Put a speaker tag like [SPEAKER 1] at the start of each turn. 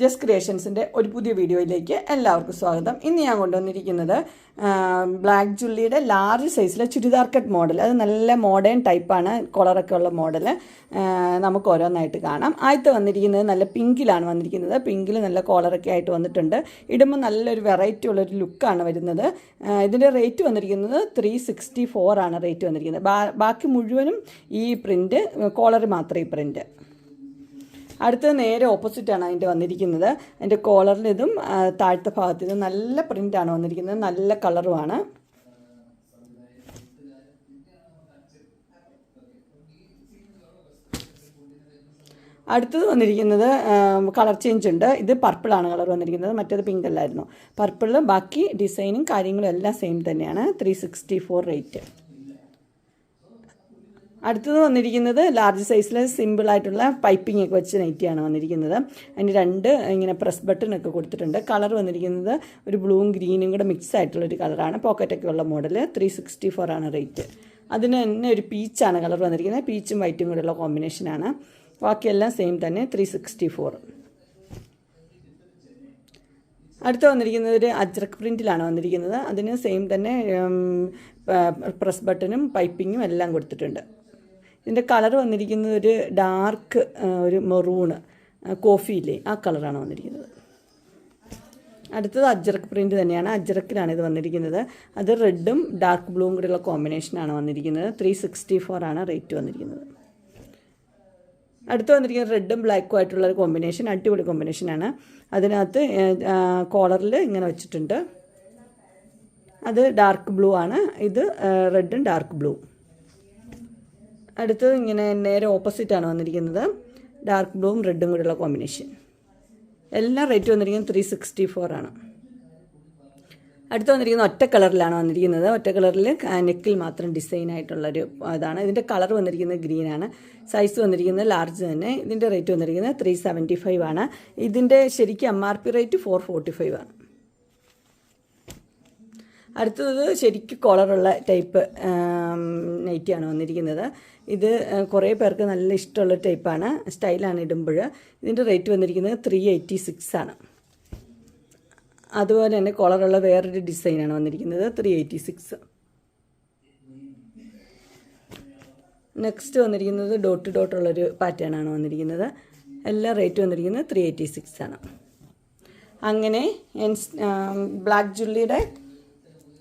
[SPEAKER 1] Just ക്രിയേഷൻസിന്റെ ഒരു പുതിയ വീഡിയോയിലേക്ക് എല്ലാവർക്കും സ്വാഗതം. ഇന്ന് ഞാൻ കൊണ്ടുവന്നിരിക്കുന്നത് ബ്ലാക്ക് ജുള്ളിയുടെ ലാർജ് സൈസിലെ ചുരിദാർ കട്ട് മോഡൽ അത് നല്ല മോഡേൺ ടൈപ്പാണ് കോളറൊക്കെ ഉള്ള മോഡൽ നമുക്ക് ഓരോന്നായിട്ട് കാണാം. ആദ്യത്തെ വന്നിരിക്കുന്നത് നല്ല പിങ്കിലാണ് വന്നിരിക്കുന്നത്. പിങ്കിൽ നല്ല കോളറൊക്കെ ആയിട്ട് വന്നിട്ടുണ്ട്. ഇടുമ്പോൾ നല്ലൊരു വെറൈറ്റി ഉള്ളൊരു ലുക്കാണ് വരുന്നത്. ഇതിന്റെ റേറ്റ് വന്നിരിക്കുന്നത് ത്രീ സിക്സ്റ്റി ഫോറാണ് റേറ്റ് വന്നിരിക്കുന്നത്. ബാക്കി മുഴുവനും ഈ പ്രിന്റ് കോളർ മാത്രം ഈ പ്രിന്റ് അടുത്തത് നേരെ ഓപ്പോസിറ്റാണ് അതിന്റെ വന്നിരിക്കുന്നത്. അതിന്റെ ആ, താഴത്തെ ഭാഗത്ത് ഇതും നല്ല പ്രിന്റാണ് വന്നിരിക്കുന്നത്. നല്ല കളറുമാണ് അടുത്തത് വന്നിരിക്കുന്നത് കളർ ചേഞ്ച് ഉണ്ട്. ഇത് പർപ്പിളാണ് കളർ വന്നിരിക്കുന്നത്. മറ്റേത് പിങ്ക് അല്ലായിരുന്നു. പർപ്പിളിൽ ബാക്കി ഡിസൈനും കാര്യങ്ങളും എല്ലാം സെയിം തന്നെയാണ്. ത്രീ സിക്സ്റ്റി ഫോർ റേറ്റ് അടുത്തത് വന്നിരിക്കുന്നത് ലാർജ് സൈസിൽ സിമ്പിളായിട്ടുള്ള പൈപ്പിംഗ് ഒക്കെ വെച്ച് നൈറ്റിയാണ് വന്നിരിക്കുന്നത്. അതിന് രണ്ട് ഇങ്ങനെ പ്രസ് ബട്ടൺ ഒക്കെ കൊടുത്തിട്ടുണ്ട്. കളർ വന്നിരിക്കുന്നത് ഒരു ബ്ലൂവും ഗ്രീനും കൂടെ മിക്സ് ആയിട്ടുള്ള ഒരു കളറാണ് പോക്കറ്റൊക്കെ ഉള്ള മോഡൽ ത്രീ സിക്സ്റ്റി ഫോർ ആണ് റേറ്റ് അതിന് തന്നെ ഒരു പീച്ചാണ് കളർ വന്നിരിക്കുന്നത്. പീച്ചും വൈറ്റും കൂടെയുള്ള കോമ്പിനേഷനാണ് ബാക്കിയെല്ലാം സെയിം തന്നെ ത്രീ സിക്സ്റ്റി ഫോർ അടുത്ത് വന്നിരിക്കുന്നത് ഒരു അജ്രക് പ്രിന്റിലാണ് വന്നിരിക്കുന്നത്. അതിന് സെയിം തന്നെ പ്രസ് ബട്ടണും പൈപ്പിങ്ങും എല്ലാം കൊടുത്തിട്ടുണ്ട്. ഇതിന്റെ കളർ വന്നിരിക്കുന്നത് ഒരു ഡാർക്ക് ഒരു മെറൂണ് കോഫിയില്ലേ ആ കളറാണ് വന്നിരിക്കുന്നത്. അടുത്തത് അജ്രക്ക് പ്രിന്റ് തന്നെയാണ്. അജ്രക്കിലാണ് ഇത് വന്നിരിക്കുന്നത്. അത് റെഡും ഡാർക്ക് ബ്ലൂവും കൂടെയുള്ള കോമ്പിനേഷനാണ് വന്നിരിക്കുന്നത്. ത്രീ സിക്സ്റ്റി ഫോർ ആണ് റേറ്റ് വന്നിരിക്കുന്നത്. അടുത്ത് വന്നിരിക്കുന്നത് റെഡും ബ്ലാക്കും ആയിട്ടുള്ള ഒരു കോമ്പിനേഷൻ അടിപൊളി കോമ്പിനേഷനാണ് അതിനകത്ത് കോളറിൽ ഇങ്ങനെ വെച്ചിട്ടുണ്ട്. അത് ഡാർക്ക് ബ്ലൂ ആണ്. ഇത് റെഡും ഡാർക്ക് ബ്ലൂ. അടുത്തത് ഇങ്ങനെ നേരെ ഓപ്പോസിറ്റാണ് വന്നിരിക്കുന്നത്. ഡാർക്ക് ബ്ലൂവും റെഡും കൂടെയുള്ള കോമ്പിനേഷൻ എല്ലാം റേറ്റ് വന്നിരിക്കുന്നത് ത്രീ സിക്സ്റ്റി ഫോർ ആണ്. അടുത്ത് വന്നിരിക്കുന്നത് ഒറ്റ കളറിലാണ് വന്നിരിക്കുന്നത്. ഒറ്റ കളറിൽ നെക്കിൽ മാത്രം ഡിസൈൻ ആയിട്ടുള്ളൊരു ഇതാണ്. ഇതിന്റെ കളർ വന്നിരിക്കുന്നത് ഗ്രീനാണ് സൈസ് വന്നിരിക്കുന്നത് ലാർജ് തന്നെ. ഇതിന്റെ റേറ്റ് വന്നിരിക്കുന്നത് ത്രീ സെവന്റി ഫൈവ് ആണ്. ഇതിന്റെ ശരിക്കും M R P rate four forty five ആണ്. അടുത്തത് ശരിക്കും കോളറുള്ള ടൈപ്പ് നൈറ്റിയാണ് വന്നിരിക്കുന്നത്. ഇത് കുറേ പേർക്ക് നല്ല ഇഷ്ടമുള്ള ടൈപ്പാണ് സ്റ്റൈലാണ് ഇടുമ്പോൾ ഇതിന്റെ റേറ്റ് വന്നിരിക്കുന്നത് ത്രീ എയ്റ്റി സിക്സ് ആണ്. അതുപോലെ തന്നെ കോളറുള്ള വേറൊരു ഡിസൈനാണ് വന്നിരിക്കുന്നത് ത്രീ എയ്റ്റി സിക്സ് നെക്സ്റ്റ് വന്നിരിക്കുന്നത് ഡോട്ട് ഡോട്ടുള്ളൊരു പാറ്റേൺ ആണ് വന്നിരിക്കുന്നത്. എല്ലാ റേറ്റ് വന്നിരിക്കുന്നത് ത്രീ എയ്റ്റി സിക്സ് ആണ്. അങ്ങനെ ബ്ലാക്ക് ജുള്ളിയുടെ